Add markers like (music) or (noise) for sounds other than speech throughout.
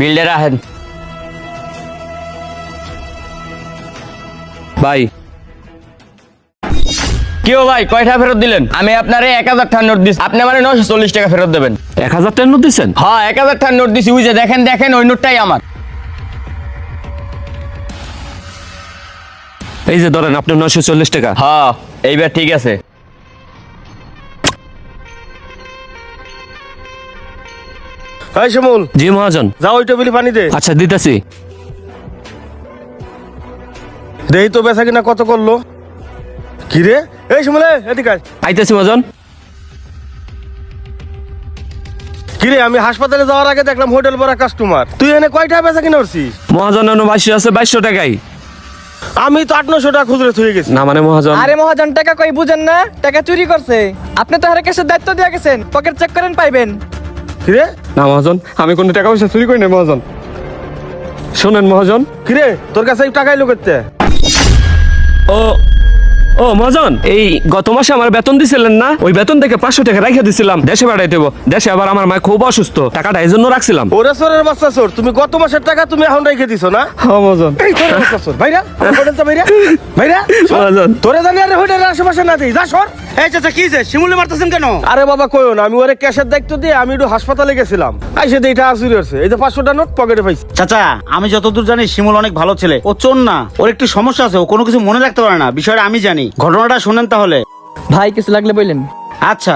Builder আহেন। ভাই। কেউ ভাই কয়টা ফেরত দিলেন? আমি আপনারে এক হাজার টাকা নোট দিচ্ছি আপনি মানে নশো চল্লিশ টাকা ফেরত দেবেন। এক হাজার টাকা নোট দিচ্ছেন হ্যাঁ এক হাজার টাকা নোট দিছি। ওই যে দেখেন দেখেন ওই নোটটাই আমার। এই যে ধরেন আপনার নশো চল্লিশ টাকা। হ্যাঁ এইবার ঠিক আছে। এই শিমুল জি মহাজন। যাও ওই টেবিলে পানি দে। আচ্ছা দিতেছি। দেই তো বেচা কিনা কত করল? কি রে? এই শিমুল এদিকে আয়। আইতেছি মহাজন। কি রে আমি হাসপাতালে যাওয়ার আগে দেখলাম হোটেল ভরা কাস্টমার তুই এনে কয়টা বেচা কিনা করছিস? মহাজন বাইশশো আছে বাইশশো টাকাই। আমি তো আট নশো টাকা খুচরে থয়ে গেছি। না মানে মহাজন। আরে মহাজন টাকা কই বুঝেন না? টাকা চুরি করছে। আপনি তো হারে কেসের দায়িত্ব দিয়ে গেছেন। পকেট চেক করেন পাইবেন। কি রে না মহাজন আমি কোনো টাকা পয়সা চুরি করি না মহাজন। শোনেন মহাজন। কি রে তোর কাছে এই টাকাই লোকেতে ও ও মহাজন এই গত মাসে আমার বেতন দিছিলেন না? ওই বেতন থেকে পাঁচশো টাকা রেখে দিছিলাম দেশে বেড়াইতে দেবো। দেশে আবার আমার মা খুব অসুস্থ টাকাটা এই জন্য রাখছিলাম। ওরে সোরের বাচ্চা সোর তুমি গত মাসের টাকা তুমি এখন রেখে দিছো না? হ্যাঁ মহাজন। এই তোর বাচ্চা সোর (laughs) ভাইরা ভাইরা। ভাইরা। তোরে জানি আরে হোটেলের আশেপাশে না দিই যা সর। এই চাচা কি যে শিমুলে মারতেছেন কেন? আরে বাবা কইও না আমি ওরে ক্যাশের দায়িত্ব দিয়ে আমি একটু হাসপাতালে গেছিলাম। আইসে দিয়ে এটা আসুরি হচ্ছে এই যে পাঁচশোটা নোট পকেটে পাইছি। চাচা আমি যতদূর জানি শিমুল অনেক ভালো ছেলে। ও চোর না ওর একটু সমস্যা আছে ও কোনো কিছু মনে রাখতে পারে না। বিষয়টা আমি জানি। ঘটনাটা শুনেন তাহলে। ভাই কিছু লাগলে বললেন। আচ্ছা।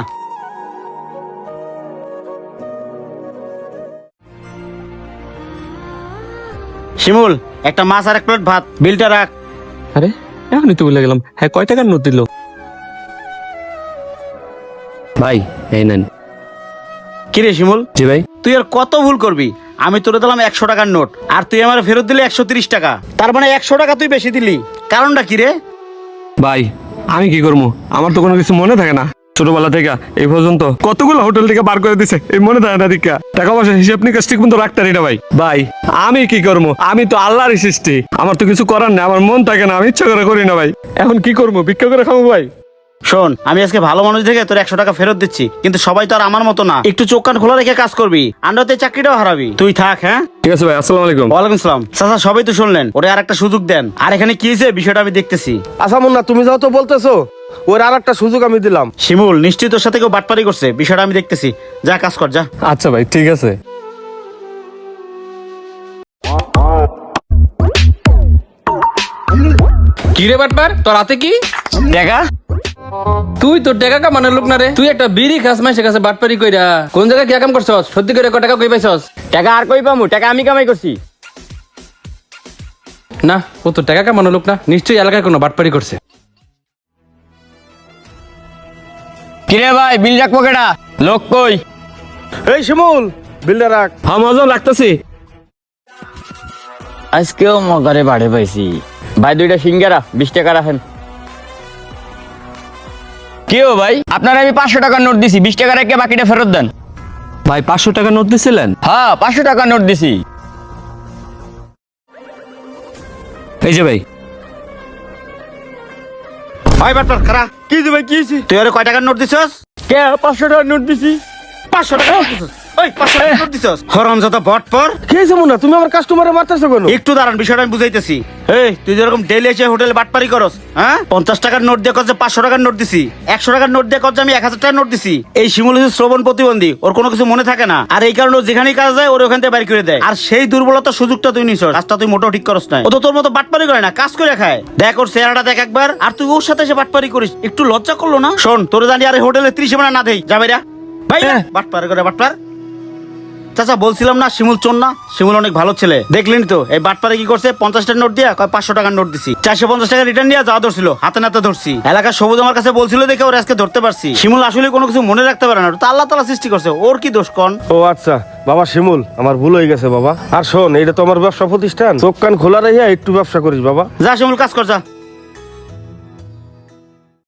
শিমুল একটা মাছ আর এক প্লেট ভাত। বিলটা রাখ। আরে এখনই তো ভুলে গেলাম। হ্যাঁ কয় টাকার নোট দিল? ভাই এই নেন। কিরে শিমুল? জি ভাই। তুই আর কত ভুল করবি? আমি তোরে দিলাম একশো টাকার নোট আর তুই আমার ফেরত দিলি একশো তিরিশ টাকা। তার মানে একশো টাকা তুই বেশি দিলি। কারণটা কি রে? ভাই আমি কি করব? আমার তো কোনো কিছু মনে থাকে না। ছোটবেলা থেকে এই পর্যন্ত কতগুলো হোটেল থেকে বার করে দিছে এই মনে থাকে না দীক্ষা। টাকা পয়সা হিসেব নিকাশ ঠিক মতো রাখতে না ভাই। ভাই আমি কি করব? আমি তো আল্লাহর সৃষ্টি। আমার তো কিছু করার নেই আমার মন থাকে না আমি ইচ্ছা করে করি না ভাই। এখন কি করব? ভিক্ষা করে খাব ভাই। শোন আমি আজকে ভালো মানুষ দেখে তোর একশো টাকা ফেরত দিচ্ছি কিন্তু সবাই তো আর আমার মতো না। একটু চোখ কান খোলা রেখে কাজ করবি আন্ডাতে চাকরিটাও হারাবি। তুই থাক হ্যাঁ? ঠিক আছে ভাই আসসালামু আলাইকুম। ওয়ালাইকুম চাচা সবাই তো শুনলেন ওরে আর একটা সুযোগ দেন। আর এখানে কি হয়েছে বিষয়টা আমি দেখতেছি। আচ্ছা মুন্না তুমি যাও তো বলতেছো ওর আর একটা সুযোগ আমি দিলাম। শিমুল নিশ্চয়ই তোর সাথে কেউ বাটপারি করছে বিষয়টা আমি দেখতেছি। যা কাজ কর যা। আচ্ছা ভাই ঠিক আছে। কি রে বাটবার তোর হাতে কি? টাকা তুই তোর টাকা কামানোর লোক না রে। তুই একটা বিড়ি খাস মাসের কাছে বাটপারি কইরা। কোন জায়গায় কি কাম করছস? সত্যি করে টাকা কই পাইছস? টাকা আর কই পামু? টাকা আমি কামাই করছি। না ও তো টাকা কামানোর লোক না। নিশ্চয়ই এলাকায় কোনো বাটপারি করছে। কিরে ভাই বিল রাখব কেটা লোক কই? এই শিমুল বিলটা রাখ। হ্যাঁ মজন রাখতেছি আজকেও মগারে বাড়ে পাইছি। ভাই দুইটা সিঙ্গারা বিশ টাকা রাখেন। কেউ ভাই? আপনার আমি পাঁচশো টাকার নোট দিছি বিশ টাকা রেখে বাকিটা ফেরত দেন। ভাই পাঁচশো টাকা নোট দিছিলেন? হ্যাঁ পাঁচশো টাকার নোট দিছি। এই যে ভাই। ভাই বাটপার খারা কি দিবে কি তুই আরে কয় টাকার নোট দিছস? কে পাঁচশো টাকার নোট দিছি? পাঁচশো টাকা নোট দিছস? ওই পাঁচশো টাকার নোট দিছস? হরম যত বটপর কি হয়েছে মুন্না তুমি আমার কাস্টমারে মারতেছো কেন? একটু দাঁড়ান বিষয়টা আমি বুঝাইতেছি। এই তুই যেরকম ডেলি এসে হোটেলে বাটপারি করস হ্যাঁ? পঞ্চাশ টাকার নোট দিয়ে কচ্ছে পাঁচশো টাকার নোট দিছি একশো টাকার নোট দিয়ে কচ্ছে আমি এক হাজার টাকার নোট দিছি। এই শিমুল হচ্ছে শ্রবণ প্রতিবন্ধী ওর কোনো কিছু মনে থাকে না। আর এই কারণে ও যেখানেই কাজ যায় ওর ওখান থেকে বাইর করে দেয়। আর সেই দুর্বলতার সুযোগটা তুই নিছস কাজটা তুই মোটেও ঠিক করস না ও তো তোর মতো বাটপারি করে না কাজ করে খায়। দেখ ওর চেহারাটা দেখ একবার আর তুই ওর সাথে এসে বাটপারি করিস একটু লজ্জা করল না? শোন তোর জানি আরে হোটেলে ত্রিশ মানে না দেই যাবে রা? ভাই বাটপার করে বাটপার। চাচা বলছিলাম না শিমুল চোর না? শিমুল অনেক ভালো ছেলে। দেখলেন তো। এই বাটপারে কি করছে? পঞ্চাশ টাকার নোট দিয়া কয় পাঁচশো টাকার নোট দিছি। চারশো পঞ্চাশ টাকা রিটার্ন নিয়ে যাওয়া ধরছিল। হাতে নাতে ধরছি। এলাকার সবুজ আমার কাছে বলছিল দেখে ওর আজকে ধরতে পারছি। শিমুল আসলে কোনো কিছু মনে রাখতে পারে না। তো আল্লাহ তালা সৃষ্টি করছে। ওর কি দোষ কন? ও আচ্ছা বাবা শিমুল আমার ভুল হয়ে গেছে বাবা। আর শোন এটা তো আমার ব্যবসা প্রতিষ্ঠান। চোখ কান খোলা রেখে একটু ব্যবসা করিস বাবা। যা শিমুল কাজ কর যা।